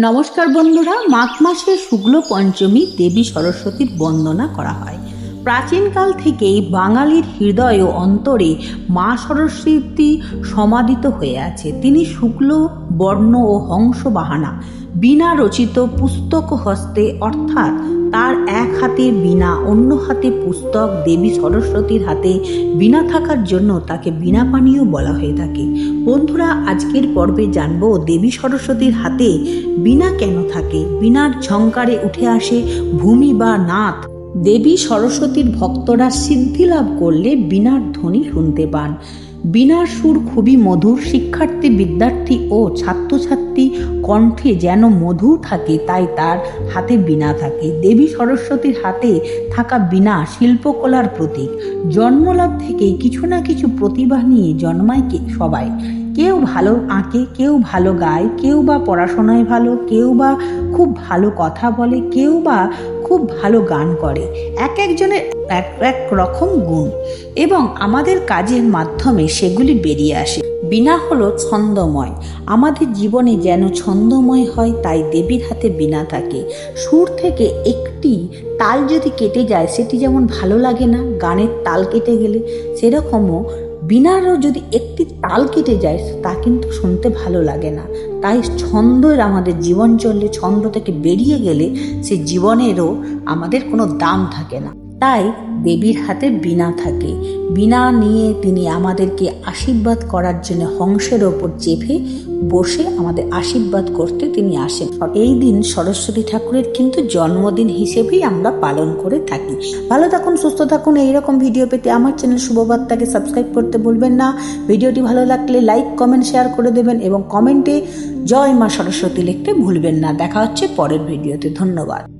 নমস্কার বন্ধুরা, মাঘ মাসের শুক্ল পঞ্চমী দেবী সরস্বতীর বন্দনা করা হয়। প্রাচীনকাল থেকেই বাঙালির হৃদয় ও অন্তরে মা সরস্বতী সমাদিত হয়ে আছে। তিনি শুক্ল, বর্ণ ও হংস বাহানা বিনা রচিত পুস্তক হস্তে, অর্থাৎ তার এক হাতে বিনা, অন্য হাতে পুস্তক দেবী সরস্বতীর হাতে বিনা থাকার জন্য তাকে বিনা পানীয় বলা হয়ে থাকে। বন্ধুরা, আজকের পর্বে জানব দেবী সরস্বতীর হাতে বিনা কেন থাকে? বিনার ঝঙ্কারে উঠে আসে ভূমি বা নাথ। দেবী সরস্বতীর ভক্তরা সিদ্ধি লাভ করলে বিনার ধ্বনি শুনতে পান। বিনার সুর খুবই মধুর, শিক্ষার্থী, বিদ্যার্থী ও ছাত্রছাত্রী কণ্ঠে যেন মধু থাকে, তাই তার হাতে বিনা থাকে। দেবী সরস্বতীর হাতে থাকা বিনা শিল্পকলার প্রতীক। জন্মলাভ থেকে কিছু না কিছু প্রতিভা নিয়ে জন্মায় কে সবাই। কেউ ভালো আঁকে, কেউ ভালো গায়, কেউ বা পড়াশোনায় ভালো, কেউ বা খুব ভালো কথা বলে, কেউ বা খুব ভালো গান করে। এক একজনের এক এক রকম গুণ এবং আমাদের কাজের মাধ্যমে সেগুলি বেরিয়ে আসে। বিনা হলো ছন্দময়। আমাদের জীবনে যেন ছন্দময় হয়, তাই দেবীর হাতে বিনা থাকে। সুর থেকে একটি তাল যদি কেটে যায়, সেটি যেমন ভালো লাগে না, গানের তাল কেটে গেলে সেরকমও বিনারও যদি একটি তাল কেটে যায়, তা কিন্তু শুনতে ভালো লাগে না। তাই ছন্দের আমাদের জীবন চললে ছন্দ থেকে বেরিয়ে গেলে সে জীবনেরও আমাদের কোনো দাম থাকে না। তাই দেবীর হাতে বিনা থাকে। বিনা নিয়ে তিনি আমাদেরকে আশীর্বাদ করার জন্য হংসের ওপর চেপে বসে আমাদের আশীর্বাদ করতে তিনি আসেন। এই দিন সরস্বতী ঠাকুরের কিন্তু জন্মদিন হিসেবেই আমরা পালন করে থাকি। ভালো থাকুন, সুস্থ থাকুন। এইরকম ভিডিও পেতে আমার চ্যানেল শুভবার্তাকে সাবস্ক্রাইব করতে ভুলবেন না। ভিডিওটি ভালো লাগলে লাইক, কমেন্ট, শেয়ার করে দেবেন এবং কমেন্টে জয় মা সরস্বতী লিখতে ভুলবেন না। দেখা হচ্ছে পরের ভিডিওতে। ধন্যবাদ।